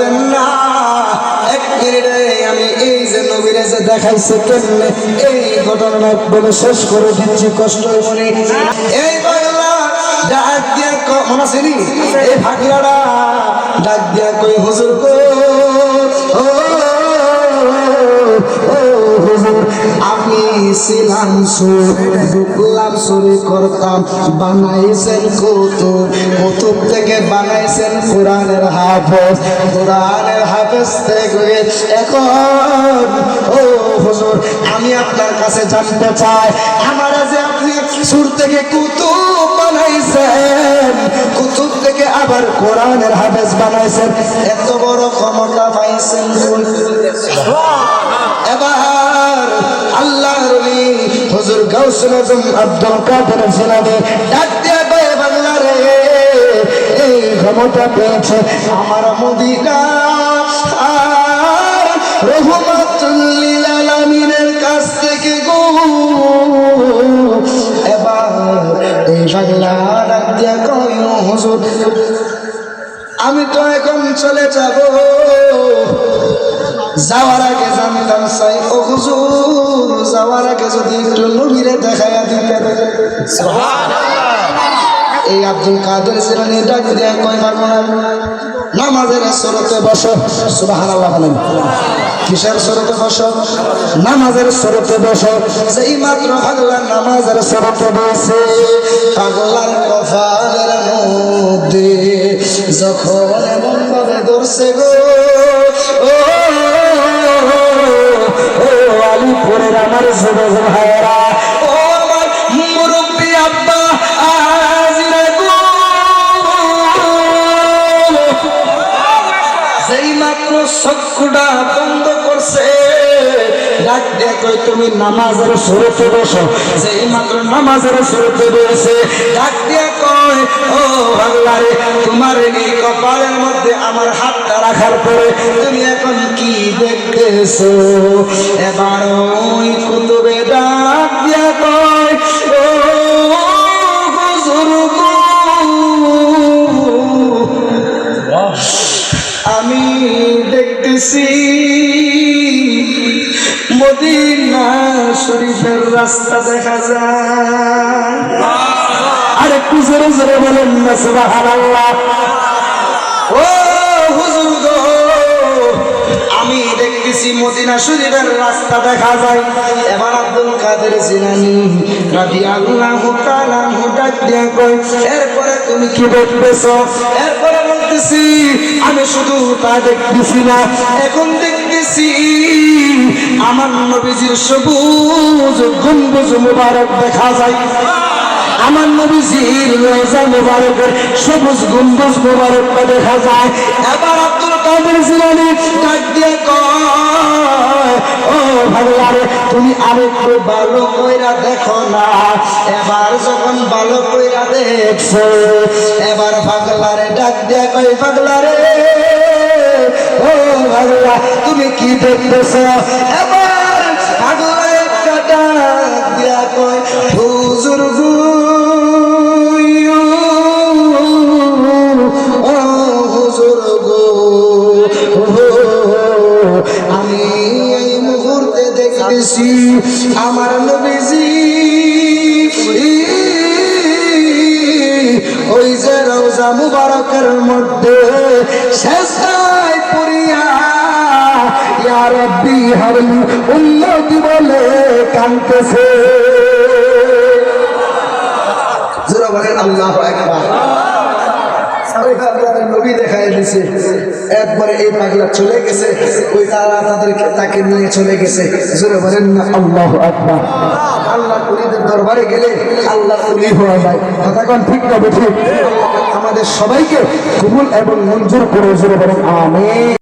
পারবেন না আমি এই যে নবীরে যে দেখাইছে কেমনে? এই ঘটনা বলে শেষ করে দিচ্ছি, কষ্ট মনে এই ডাক দিয়া মনে আসেনি এই ভাগলারা ডাক দিয়া কই হুজুর গো ছিলাম ঢুকলাম চুরি করতাম, বানাইছেন কুতুব কুতুব থেকে বানাইছেন কোরআনের হাফেজ কোরআনের হাফেজ থেকে এখন, ও হুজুর, আমি আপনার কাছে জানতে চাই, আমার যে আপনি সুর থেকে কুতুব বানাইছেন, কুতুব থেকে আবার কোরআনের হাফেজ বানাইছেন, এত বড় ক্ষমতা পাইছেন আজম আব্দুল কাদের জিলানি ডাক দিয়ে কয়ে, বাংলা রে, এই ক্ষমতা পেয়েছে আমার মদিনা কাছ থেকে গো। এবার এই বাংলা ডাক দিয়ে কয় আমি তো এখন চলে যাব। যাওয়ার আগে জানতাম চাই ও হুজুর, যাওয়ার আগে যদি একটু নবীরে দেখাইয়া দিতেন। এই আব্দুল কাদের জিলানি ডাক দিয়া কয় মাগনা নামাজের সরতে বসো। সুবহানাল্লাহ বলেন। কিসের সরতে বসো? নামাজের সরতে বসো। যেই মাত্র পাগলার নামাজের সরতে বসে পাগলার কফালের মধ্যে যখন ধরছে গো আলিপুরের আমার যুবক ভাইরা ও আমার মুরব্বী আব্বা যেই মাত্র চক্ষুটা বন্ধ করছে ডাক কই তুমি নামাজের শুরুতে বসো। যেই মাত্র নামাজের শুরুতে বসে ডাক দিয়ে কয় ও ভাগলারে তোমার মধ্যে আমার হাতটা রাখার পরে তুমি এখন দেখতেছো এবার ওই কুতুবে ডাক দিয়ে আমি দেখতেছি মদিনা শরীফের রাস্তা দেখা যায়। আর একটু জোরে জোরে বলেন না, সুবহানাল্লাহ। ও দেখতেছি মদিনা শরীফের রাস্তা দেখা যায়। এবার আব্দুল কাদের জিলানি রাদিয়াল্লাহু তাআলা ডাক দিয়া কই এরপরে তুমি কি দেখতেছো? এরপরে বলতেছি, আমি শুধু তা দেখতেছি না, এখন দেখতেছি আমার নবীজির সবুজ গম্বুজ মুবারক দেখা যায়। আমার নবীজির রোজা মুবারকের সবুজ গম্বুজ মুবারকটা দেখা যায়। এবার কাদের জিলানি ভাগলারে, তুমি আরেকটু ভালো কইরা দেখো না। এবার যখন ভালো কইরা দেখছ, এবার পাগলারে ডাক দিয়ে কই পাগলারে ও পাগলা তুমি কি দেখতেছো? এবার পাগলা একটা ডাক দিয়া কয় হুজুর এই মুহূর্তে দেখতেছি আমার নবীজি। ওই যে রোজা মুবারকের মধ্যে শেষায় পড়িয়া, ইয়া রব্বি হাবলি উন্নতি বলে কানতেছে আল্লাহ একবার নবী দেখাই দিছে। একবারে এই পাগলা চলে গেছে, ওই তারা তাদেরকে তাকে নিয়ে চলে গেছে। জোরে বলেন না, আল্লাহ আকবার। আল্লাহ কুলিদের দরবারে গেলে আল্লাহ কুলি হওয়া যায়। কথা কোন ঠিক না বুঝি? আমাদের সবাইকে কবুল এবং মঞ্জুর করে, জোরে বলেন, আমিন।